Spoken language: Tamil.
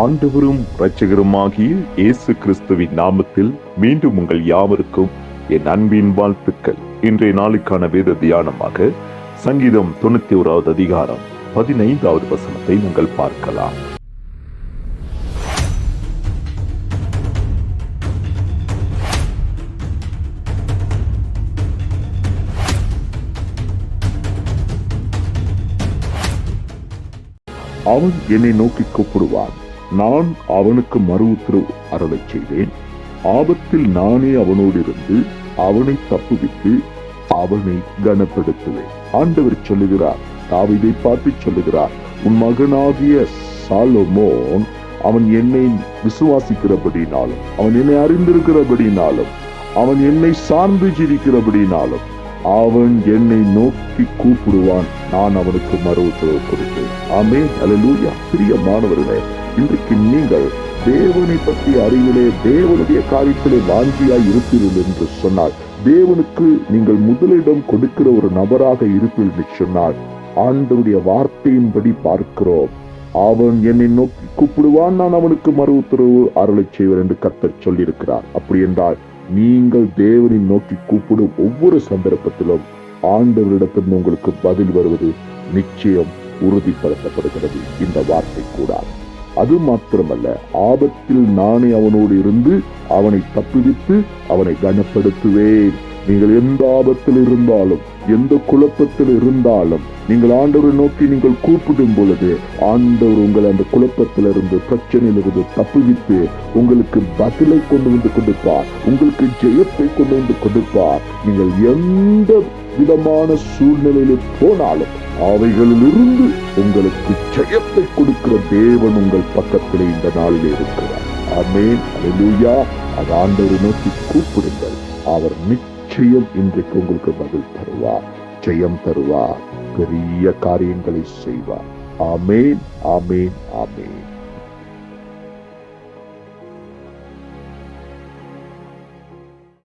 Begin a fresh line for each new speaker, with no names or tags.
ஆண்டவரும் இரட்சகருமாகிய இயேசு கிறிஸ்துவின் நாமத்தில் மீண்டும் உங்கள் யாவருக்கும் என் அன்பின் வாழ்த்துக்கள். இன்றைய நாளுக்கான வேத தியானமாக சங்கீதம் தொண்ணூத்தி ஓராவது அதிகாரம் பதினைந்தாவது வசனத்தை நீங்கள் பார்க்கலாம். அவன் என்னை நோக்கி கூப்பிடுவான். நான் அவனுக்கு மறு உத்தரவு அருளச் செய்தேன். ஆபத்தில் நானே அவனோடு இருந்து அவனை தப்புவித்து அவனை கனப்படுத்துவேன். ஆண்டவர் சொல்லுகிறார் தாவிதை பார்த்து சொல்லுகிறார் உன் மகனாகிய சாலமோன் அவன் என்னை விசுவாசிக்கிறபடினாலும் அவன் என்னை அறிந்திருக்கிறபடினாலும் அவன் என்னை சார்ந்து ஜீவிக்கிறபடினாலும் அவன் என்னை நோக்கி கூப்பிடுவான். நான் அவனுக்கு மறு உத்தரவு கொடுப்பேன். ஆமே அலலூயா பிரிய மாணவர்களே இன்றைக்கு நீங்கள் தேவனை பற்றிய அறிவிலே தேவனுடைய காரியத்திலே வாஞ்சியாய் இருப்பீர்கள் என்று சொன்னால் தேவனுக்கு நீங்கள் முதலிடம் கொடுக்கிற ஒரு நபராக இருப்பீர்கள் என்று சொன்னால் ஆண்டவுடைய வார்த்தையின்படி பார்க்கிறோம். அவன் என்னை நோக்கி கூப்பிடுவான் நான் அவனுக்கு மறு உத்தரவு அருளை செய்வர் என்று கத்தர் சொல்லியிருக்கிறார். அப்படி என்றால் நீங்கள் தேவனை நோக்கி கூப்பிடும் ஒவ்வொரு சந்தர்ப்பத்திலும் ஆண்டவரிடத்திலிருந்து உங்களுக்கு பதில் வருவது நிச்சயம் உறுதிப்படுத்தப்படுகிறது. இந்த வார்த்தை கூட. அது மாத்திரமல்ல ஆபத்தில் நானே அவனோடு இருந்து அவனை தப்புவித்து அவனை கனப்படுத்துவேன். நீங்கள் எந்த ஆபத்தில் இருந்தாலும் எந்த குழப்பத்தில் இருந்தாலும் நீங்கள் ஆண்டவரை நோக்கி நீங்கள் கூப்பிடும் பொழுது ஆண்டவர் உங்களை அந்த குழப்பத்திலிருந்து பிரச்சனையிலிருந்து தப்புவித்து உங்களுக்கு பதிலை கொண்டு வந்து கொடுப்பார். உங்களுக்கு ஜெயத்தை கொண்டு வந்து கொடுப்பார். நீங்கள் எந்த விதமான சூழ்நிலையில போனாலும் அவைகளிலிருந்து உங்களுக்கு ஜெயத்தை கொடுக்கிற தேவன் உங்கள் பக்கத்தில் இந்த நாளில் இருக்கிறார். அமேன் அல்லேலூயா. அது ஆண்டவரை நோக்கி கூப்பிடுங்கள். அவர் நிச்சயம் இன்றைக்கு உங்களுக்கு பதில் தருவார் ஜெயம் தருவார் பெரிய காரியங்களை செய்வார். ஆமேன். ஆமேன். ஆமேன்.